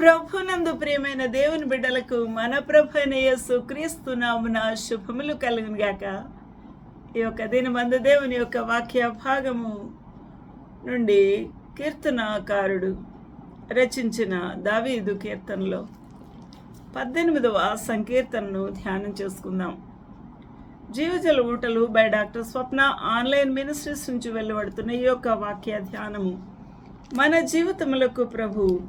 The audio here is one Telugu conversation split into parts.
ప్రభునందు ప్రియమైన దేవుని బిడ్డలకు మన ప్రభు అయిన క్రీస్తు నామున శుభములు కలుగును ఈ యొక్క దినమందు దేవుని యొక్క వాక్య భాగము నుండి కీర్తనాకారుడు రచించిన దావీదు కీర్తనలో పద్దెనిమిదవ సంకీర్తనను ధ్యానం చేసుకుందాం. జీవజల ఊటలు by doctor Swapna online ministries నుంచి వెలువడుతున్న ఈ యొక్క వాక్య ధ్యానము. మన జీవితములకు ప్రభు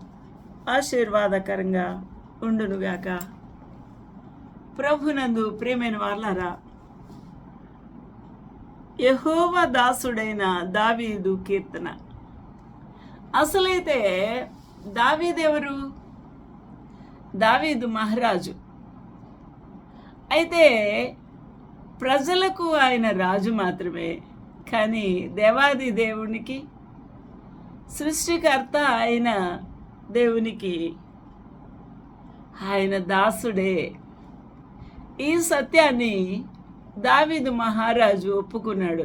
ఆశీర్వాదకరంగా ఉండునుగాక. ప్రభునందు ప్రియమైన వాళ్ళారా యహోవ దాసుడైన దావీదు కీర్తన. అసలైతే దావీదెవరు? దావీదు మహారాజు. అయితే ప్రజలకు ఆయన రాజు మాత్రమే కానీ దేవాది దేవునికి సృష్టికర్త అయిన దేవునికి. ఆయన దాసుడే. ఈ సత్యాన్ని దావీదు మహారాజు ఒప్పుకున్నాడు.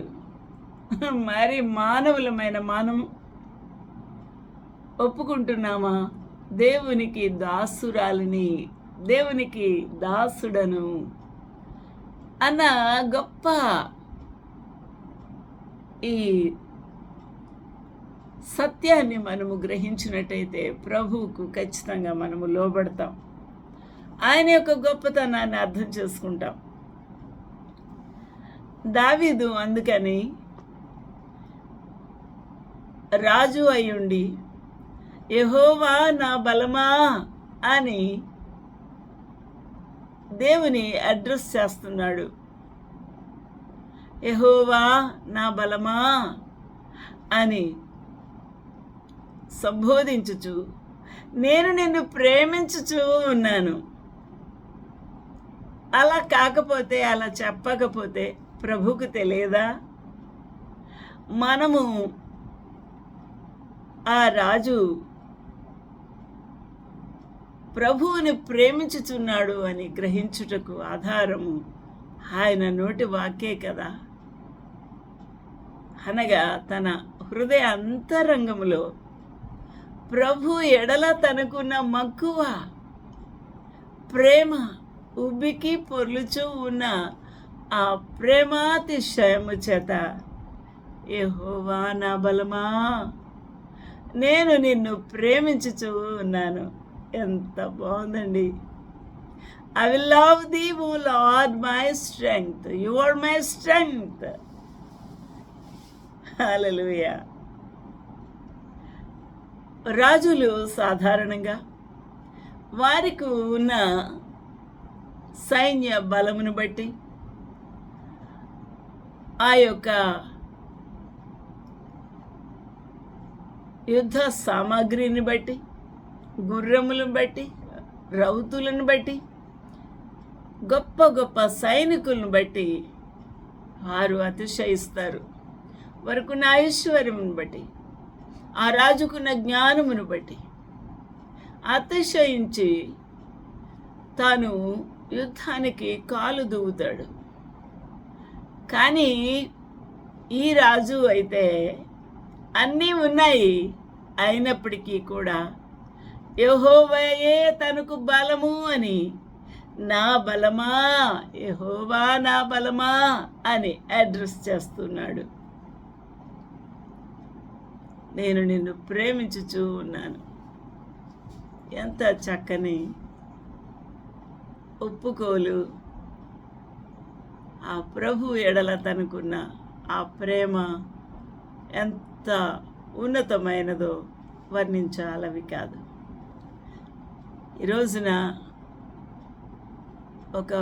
మరి మానవులమైన మానము ఒప్పుకుంటున్నామా? దేవునికి దాసురాలని దేవునికి దాసుడను అన్న గొప్ప ఈ సత్యాన్ని మనము గ్రహించినట్టయితే ప్రభువుకు ఖచ్చితంగా మనము లోబడతాం. ఆయన యొక్క గొప్పతనాన్ని అర్థం చేసుకుంటాం. దావీదు అందుకని రాజు అయ్యుండి యహోవా నా బలమా? అని దేవుని అడ్రస్ చేస్తున్నాడు. యహోవా నా బలమా? అని సంబోధించుచు. నేను నిన్ను ప్రేమించుచూ ఉన్నాను. అలా కాకపోతే అలా చెప్పకపోతే ప్రభుకు తెలియదా? మనము ఆ రాజు ప్రభువుని ప్రేమించుచున్నాడు అని గ్రహించుటకు ఆధారము ఆయన నోటి వాక్యే కదా? అనగా తన హృదయ అంతరంగంలో ప్రభు ఎడల తనకున్న మక్కువ ప్రేమ ఉబ్బికి పొర్లుచూ ఉన్న ఆ ప్రేమాతిశయము చేత ఏహోవా నా బలమా. నేను నిన్ను ప్రేమించుచూ ఉన్నాను. ఎంత బాగుందండి. I will love the O Lord my strength you are my strength hallelujah రాజులు సాధారణంగా వారికి ఉన్న సైన్య బలమును బట్టి ఆ యొక్క యుద్ధ సామాగ్రిని బట్టి గుర్రములను బట్టి రౌతులను బట్టి గొప్ప గొప్ప సైనికులను బట్టి వారు అతిశయిస్తారు. వారికున్న ఐశ్వర్యం బట్టి ఆ రాజుకున్న జ్ఞానమును బట్టి అతిశయించి తాను యుద్ధానికి కాలు దూవుతాడు. కానీ ఈ రాజు అయితే అన్నీ ఉన్నాయి. అయినప్పటికీ కూడా యహోవయే తనకు బలము అని నా బలమా? యహోవా నా బలమా? అని అడ్రస్ చేస్తున్నాడు. నేను నిన్ను ప్రేమించుచూ ఉన్నాను. ఎంత చక్కని ఒప్పుకోలు. ఆ ప్రభు ఎడల తనకున్న ఆ ప్రేమ ఎంత ఉన్నతమైనదో వర్ణించాలవి కాదు. ఈ రోజున ఒక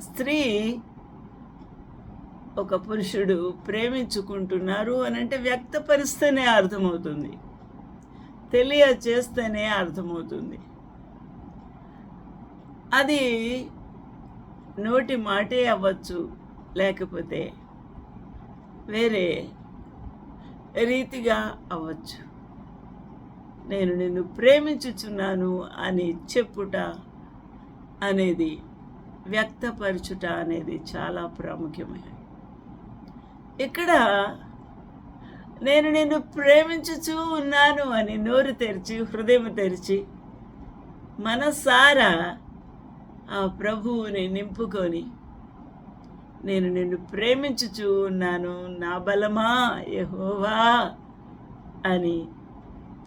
స్త్రీ ఒక పురుషుడు ప్రేమించుకుంటున్నారు అని అంటే వ్యక్తపరిస్తేనే అర్థమవుతుంది. తెలియచేస్తేనే అర్థమవుతుంది. అది నోటి మాటే అవ్వచ్చు లేకపోతే వేరే రీతిగా అవ్వచ్చు. నేను నిన్ను ప్రేమించుచున్నాను అని చెప్పుట అనేది వ్యక్తపరచుట అనేది చాలా ప్రాముఖ్యమైనది. ఇక్కడ నేను నిన్ను ప్రేమించుచూ ఉన్నాను అని నోరు తెరిచి హృదయం తెరిచి మనసారా ఆ ప్రభువుని నింపుకొని నేను నిన్ను ప్రేమించుచూ ఉన్నాను నా బలమా యహోవా అని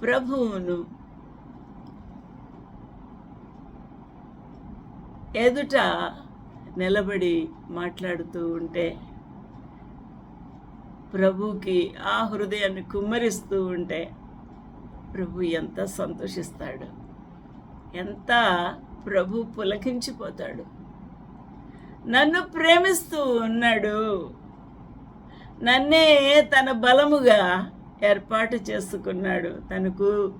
ప్రభువును ఎదుట నిలబడి మాట్లాడుతూ ఉంటే ప్రభుకి ఆ హృదయాన్ని కుమ్మరిస్తూ ఉంటే ప్రభు ఎంత సంతోషిస్తాడు. ఎంత ప్రభు పులకించిపోతాడు. నన్ను ప్రేమిస్తూ ఉన్నాడు. నన్నే తన బలముగా ఏర్పాటు చేసుకున్నాడు. తనకు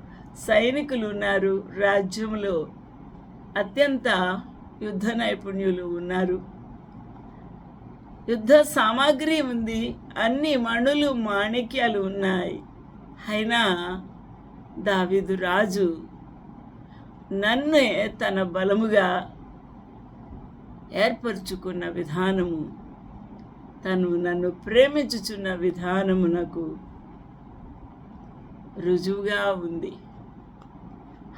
సైనికులు ఉన్నారు. రాజ్యంలో అత్యంత యుద్ధ నైపుణ్యులు ఉన్నారు. యుద్ధ సామాగ్రి ఉంది. అన్ని మణులు మాణిక్యాలు ఉన్నాయి. అయినా దావిదు రాజు నన్నే తన బలముగా ఏర్పరచుకున్న విధానము తను నన్ను ప్రేమించుచున్న విధానము నాకు రుజువుగా ఉంది.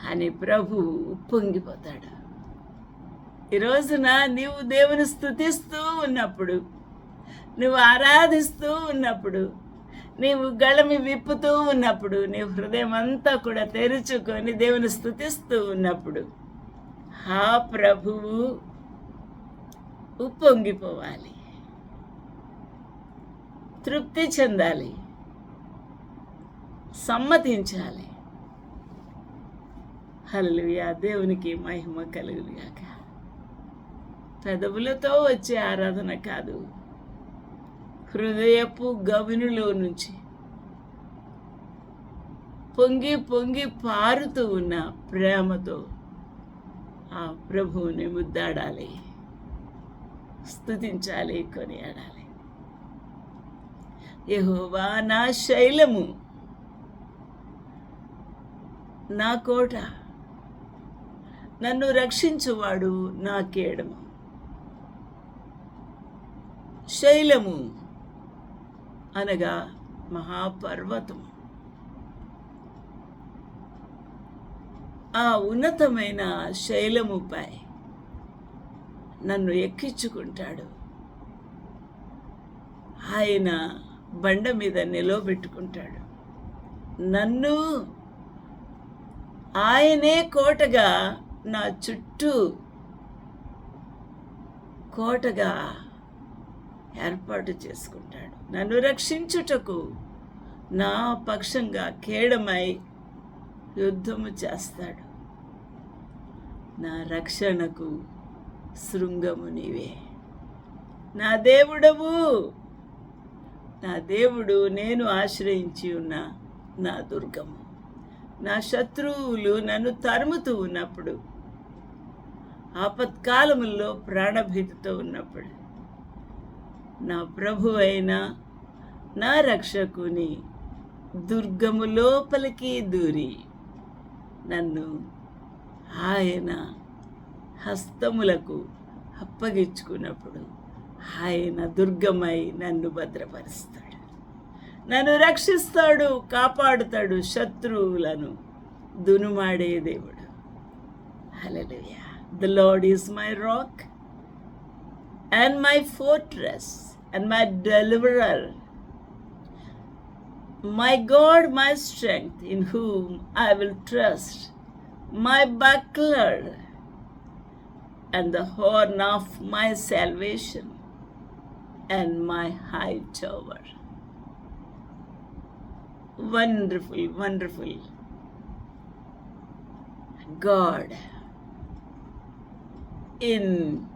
అని ప్రభు ఉప్పొంగిపోతాడు. ఈ రోజున నీవు దేవుని స్థుతిస్తూ ఉన్నప్పుడు నువ్వు ఆరాధిస్తూ ఉన్నప్పుడు నీవు గళమి విప్పుతూ ఉన్నప్పుడు నీ హృదయం అంతా కూడా తెరుచుకొని దేవుని స్థుతిస్తూ ఉన్నప్పుడు ఆ ప్రభువు ఉప్పొంగిపోవాలి. తృప్తి చెందాలి. సమ్మతించాలి. హల్లుయా దేవునికి మహిమ కలుగుగాక పెదవులతో వచ్చే ఆరాధన కాదు. హృదయపు గవినులో నుంచి పొంగి పొంగి పారుతూ ఉన్న ప్రేమతో ఆ ప్రభువుని ముద్దాడాలి. స్తుతించాలి కొనియాడాలి. యహోవా నా శైలము నా కోట నన్ను రక్షించువాడు నా కేడము. శైలము అనగా మహాపర్వతం. ఆ ఉన్నతమైన శైలముపై నన్ను ఎక్కించుకుంటాడు. ఆయన బండ మీద నిలవబెట్టుకుంటాడు నన్ను ఆయనే కోటగా నా చుట్టూ కోటగా ఏర్పాటు చేసుకుంటాడు. నన్ను రక్షించుటకు నా పక్షంగా కేడమై యుద్ధము చేస్తాడు. నా రక్షణకు శృంగము నీవే. నా దేవుడవు నా దేవుడు నేను ఆశ్రయించి ఉన్న నా దుర్గము. నా శత్రువులు నన్ను తరుముతూ ఉన్నప్పుడు ఆపత్కాలముల్లో ప్రాణభీతితో ఉన్నప్పుడు నా ప్రభు అయిన నా రక్షకుని దుర్గము లోపలికి దూరి నన్ను ఆయన హస్తములకు అప్పగించుకున్నప్పుడు ఆయన దుర్గమై నన్ను భద్రపరుస్తాడు. నన్ను రక్షిస్తాడు కాపాడుతాడు శత్రువులను దునుమాడే దేవుడు. Hallelujah the Lord is my rock and my fortress and my deliverer. My God, my strength, in whom I will trust, my buckler and the horn of my salvation and my high tower. Wonderful, wonderful. God in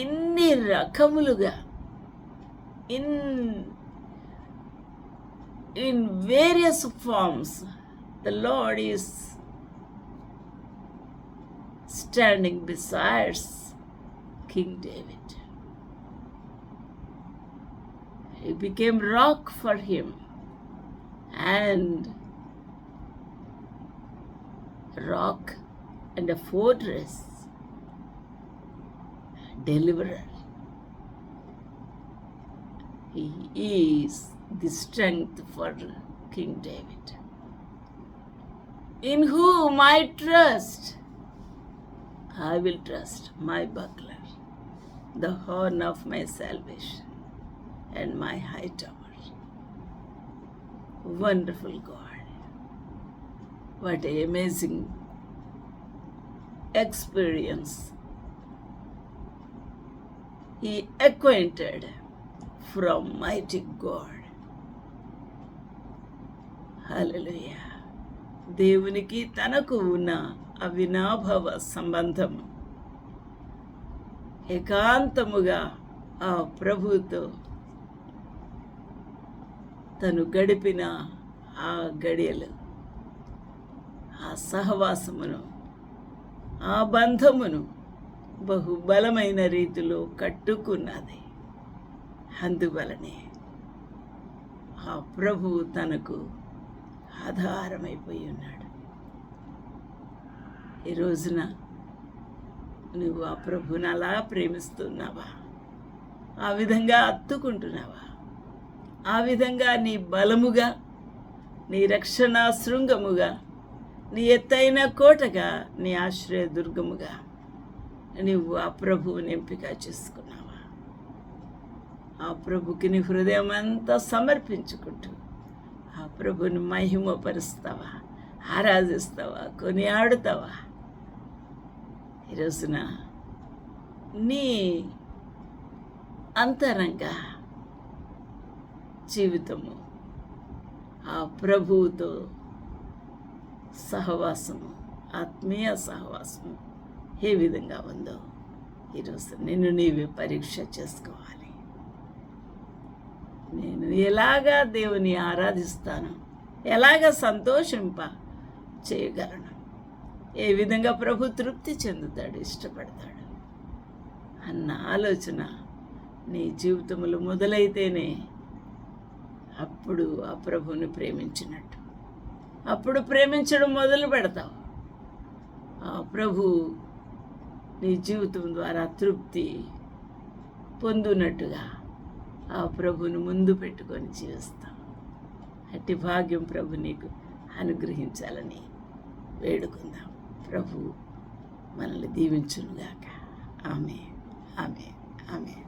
ఇన్ని రకములుగా in in various forms the lord is standing besides king David He became rock for him and rock and a fortress deliverer. He is the strength for King David. In whom I trust, I will trust my buckler, the horn of my salvation, and my high tower. Wonderful God. What an amazing experience. He acquainted from mighty God. Hallelujah దేవునికి తనకు ఉన్న అవినాభవ సంబంధం ఏకాంతముగా ఆ ప్రభుతో తను గడిపిన ఆ గడియలు ఆ సహవాసమును ఆ బంధమును బహుబలమైన రీతిలో కట్టుకున్నది. అందువలనే ఆ ప్రభువు తనకు ఆధారమైపోయి ఉన్నాడు. ఈ రోజున నువ్వు ఆ ప్రభుని అలా ప్రేమిస్తున్నావా? ఆ విధంగా అత్తుకుంటున్నావా? ఆ విధంగా నీ బలముగా నీ రక్షణ శృంగముగా నీ ఎత్తైన కోటగా నీ ఆశ్రయ దుర్గముగా నువ్వు ఆ ప్రభువుని ఎంపిక చేసుకున్నావా? ఆ ప్రభుకి నీ హృదయం అంతా సమర్పించుకుంటూ ఆ ప్రభుని మహిమపరుస్తావా? ఆరాధిస్తావా? కొనియాడుతావా? ఈరోజున నీ అంతరంగ జీవితము ఆ ప్రభువుతో సహవాసము ఆత్మీయ సహవాసము ఏ విధంగా ఉందో ఈరోజు నిన్ను నీవే పరీక్ష చేసుకోవాలి. నేను ఎలాగా దేవుని ఆరాధిస్తాను? ఎలాగ సంతోషింప చేయగలను? ఏ విధంగా ప్రభు తృప్తి చెందుతాడు ఇష్టపడతాడు? అన్న ఆలోచన నీ జీవితంలో మొదలైతేనే అప్పుడు ఆ ప్రభువుని ప్రేమించినట్టు. అప్పుడు ప్రేమించడం మొదలు పెడతావు. ఆ ప్రభు నీ జీవితం ద్వారా తృప్తి పొందునట్టుగా ఆ ప్రభుని ముందు పెట్టుకొని జీవిస్తాం. అట్టి భాగ్యం ప్రభు నీకు అనుగ్రహించాలని వేడుకుందాం. ప్రభు మనల్ని దీవించునుగాక. ఆమె ఆమె ఆమె